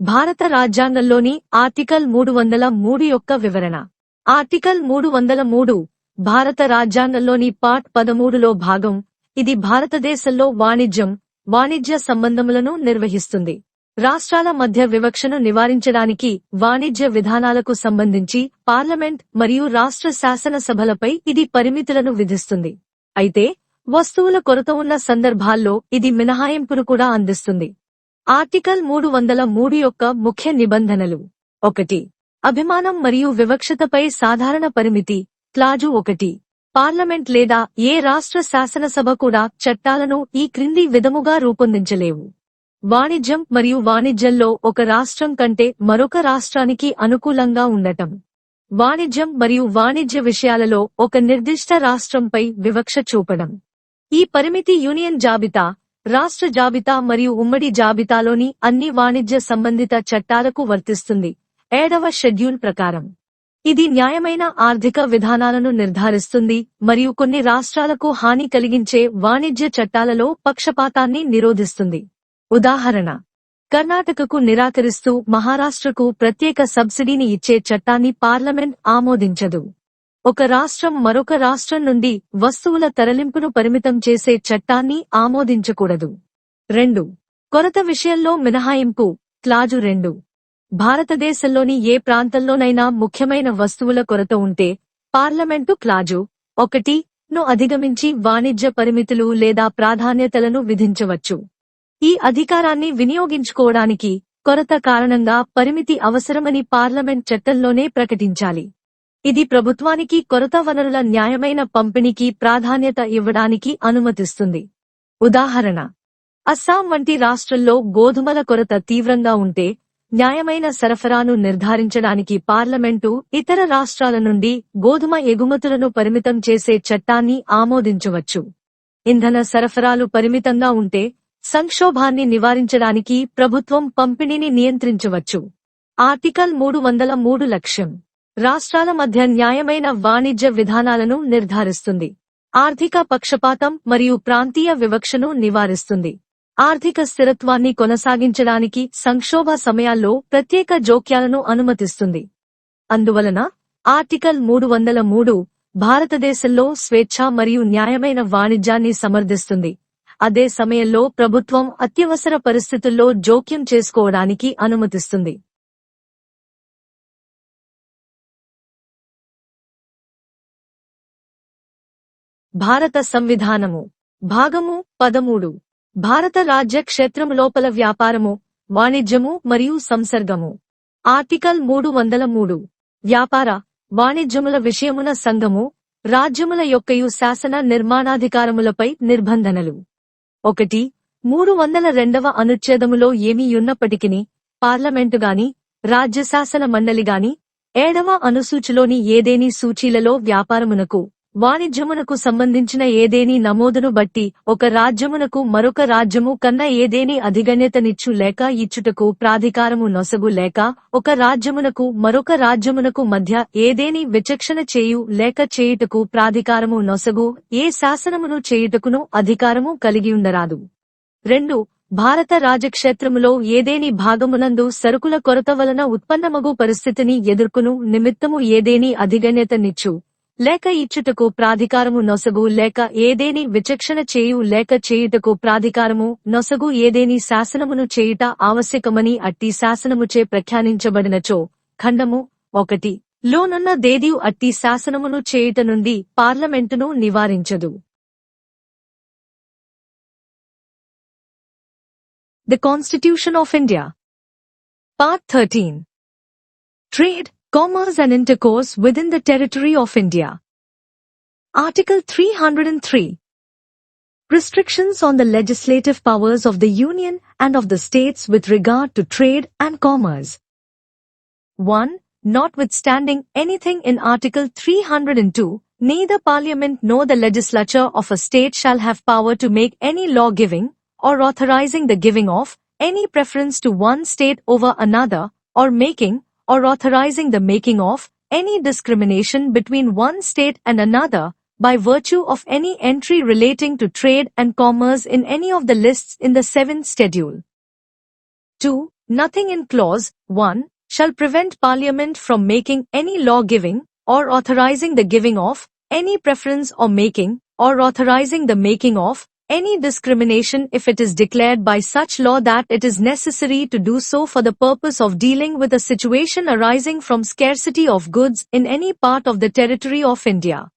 భారత రాజ్యాంగంలోని ఆర్టికల్ మూడు వందల మూడు యొక్క వివరణ. ఆర్టికల్ మూడు వందల మూడు భారత రాజ్యాంగంలోని పార్ట్ పదమూడులో భాగం ఇది భారతదేశంలో వాణిజ్యం వాణిజ్య సంబంధములను నిర్వహిస్తుంది. రాష్ట్రాల మధ్య వివక్షను నివారించడానికి వాణిజ్య విధానాలకు సంబంధించి పార్లమెంట్ మరియు రాష్ట్ర శాసనసభలపై ఇది పరిమితులను విధిస్తుంది. అయితే వస్తువుల కొరత ఉన్న సందర్భాల్లో ఇది మినహాయింపును కూడా అందిస్తుంది. ఆర్టికల్ మూడు వందల మూడు యొక్క ముఖ్య నిబంధనలు. ఒకటి. అభిమానం మరియు వివక్షతపై సాధారణ పరిమితి. క్లాజు ఒకటి. పార్లమెంట్ లేదా ఏ రాష్ట్ర శాసనసభ కూడా చట్టాలను ఈ క్రింది విధముగా రూపొందించలేవు. వాణిజ్యం మరియు వాణిజ్యంలో ఒక రాష్ట్రం కంటే మరొక రాష్ట్రానికి అనుకూలంగా ఉండటం. వాణిజ్యం మరియు వాణిజ్య విషయాలలో ఒక నిర్దిష్ట రాష్ట్రంపై వివక్ష చూపడం. ఈ పరిమితి యూనియన్ జాబితా రాష్ట్ర జాబితా మరియు ఉమ్మడి జాబితాలోని అన్ని వాణిజ్య సంబంధిత చట్టాలకు వర్తిస్తుంది. ఏడవ షెడ్యూల్ ప్రకారం. ఇది న్యాయమైన ఆర్థిక విధానాలను నిర్ధారిస్తుంది మరియు కొన్ని రాష్ట్రాలకు హాని కలిగించే వాణిజ్య చట్టాలలో పక్షపాతాన్ని నిరోధిస్తుంది. ఉదాహరణ. కర్ణాటకకు నిరాకరిస్తూ మహారాష్ట్రకు ప్రత్యేక సబ్సిడీని ఇచ్చే చట్టాన్ని పార్లమెంట్ ఆమోదించదు. ఒక రాష్ట్రం మరొక రాష్ట్రం నుండి వస్తువుల తరలింపును పరిమితం చేసే చట్టాన్ని ఆమోదించకూడదు. రెండు. కొరత విషయంలో మినహాయింపు. క్లాజు రెండు. భారతదేశంలోని ఏ ప్రాంతంలోనైనా ముఖ్యమైన వస్తువుల కొరత ఉంటే పార్లమెంటు క్లాజు. ఒకటి. ను అధిగమించి వాణిజ్య పరిమితులు లేదా ప్రాధాన్యతలను విధించవచ్చు. ఈ అధికారాన్ని వినియోగించుకోవడానికి కొరత కారణంగా పరిమితి అవసరమని పార్లమెంట్ చట్టంలోనే ప్రకటించాలి. ఇది ప్రభుత్వానికి కొరత వనరుల న్యాయమైన పంపిణీకి ప్రాధాన్యత ఇవ్వడానికి అనుమతిస్తుంది. ఉదాహరణ అస్సాం వంటి రాష్ట్రంలో గోధుమల కొరత తీవ్రంగా ఉంటే న్యాయమైన సరఫరాను నిర్ధారించడానికి పార్లమెంటు ఇతర రాష్ట్రాల నుండి గోధుమ ఎగుమతులను పరిమితం చేసే చట్టాన్ని ఆమోదించవచ్చు. ఇంధన సరఫరాలు పరిమితంగా ఉంటే సంక్షోభాన్ని నివారించడానికి ప్రభుత్వం పంపిణీని నియంత్రించవచ్చు. ఆర్టికల్ మూడు వందల మూడు లక్ష్యం. రాష్ట్రాల మధ్య న్యాయమైన వాణిజ్య విధానాలను నిర్ధారిస్తుంది. ఆర్థిక పక్షపాతం మరియు ప్రాంతీయ వివక్షను నివారిస్తుంది. ఆర్థిక స్థిరత్వాన్ని కొనసాగించడానికి సంక్షోభ సమయాల్లో ప్రత్యేక జోక్యాలను అనుమతిస్తుంది. అందువలన ఆర్టికల్ మూడు వందల మూడు భారతదేశంలో స్వేచ్ఛ మరియు న్యాయమైన వాణిజ్యాన్ని సమర్థిస్తుంది. అదే సమయంలో ప్రభుత్వం అత్యవసర పరిస్థితుల్లో జోక్యం చేసుకోవడానికి అనుమతిస్తుంది. భారత సంవిధానము. భాగము పదమూడు. భారత రాజ్య క్షేత్రము లోపల వ్యాపారము వాణిజ్యము మరియు సంసర్గము. ఆర్టికల్ మూడు వందల మూడు. వ్యాపార వాణిజ్యముల విషయమున సంఘము రాజ్యముల యొక్కయు శాసన నిర్మాణాధికారములపై నిర్బంధనలు. ఒకటి మూడు వందల రెండవ అనుచ్ఛేదములో ఏమీయున్నప్పటికిని పార్లమెంటుగాని రాజ్యశాసన మండలిగాని ఏడవ అనుసూచిలోని ఏదేని సూచీలలో వ్యాపారమునకు వాణిజ్యమునకు సంబంధించిన ఏదేని నమోదును బట్టి ఒక రాజ్యమునకు మరొక రాజ్యము కన్నా ఏదేని అధిగణ్యతనిచ్చు లేక ఇచ్చుటకు ప్రాధికారము నొసగు లేక ఒక రాజ్యమునకు మరొక రాజ్యమునకు మధ్య ఏదేని విచక్షణ చేయు లేక చేయుటకు ప్రాధికారము నొసగు ఏ శాసనమును చేయుటకును అధికారము కలిగియుండరాదు రెండు భారత రాజక్షేత్రములో ఏదేని భాగమునందు సరుకుల కొరత వలన ఉత్పన్నమగు పరిస్థితిని ఎదుర్కొను నిమిత్తము ఏదేని అధిగణ్యతనిచ్చు. లేక ఇచ్చుటకు ప్రాధికారము నొసగు లేక ఏదేని విచక్షణ చేయు లేక చేయుటకు ప్రాధికారము నొసగు ఏదేని శాసనమును చేయుట ఆవశ్యకమని అట్టి శాసనముచే ప్రఖ్యానించబడినచో ఖండము ఒకటి లోనున్న దేదీయు అట్టి శాసనమును చేయుట నుండి పార్లమెంటును నివారించదు The Constitution of India. Part 13. Trade, Commerce and Intercourse within the Territory of India. Article 303. Restrictions on the legislative powers of the Union and of the states with regard to trade and commerce. 1. Notwithstanding anything in Article 302, neither Parliament nor the legislature of a state shall have power to make any law giving, or authorizing the giving of any preference to one state over another, or making or authorizing the making of any discrimination between one state and another by virtue of any entry relating to trade and commerce in any of the lists in the seventh schedule. 2. Nothing in clause 1 shall prevent Parliament from making any law giving or authorizing the giving of any preference or making or authorizing the making of any discrimination if it is declared by such law that it is necessary to do so for the purpose of dealing with a situation arising from scarcity of goods in any part of the territory of India.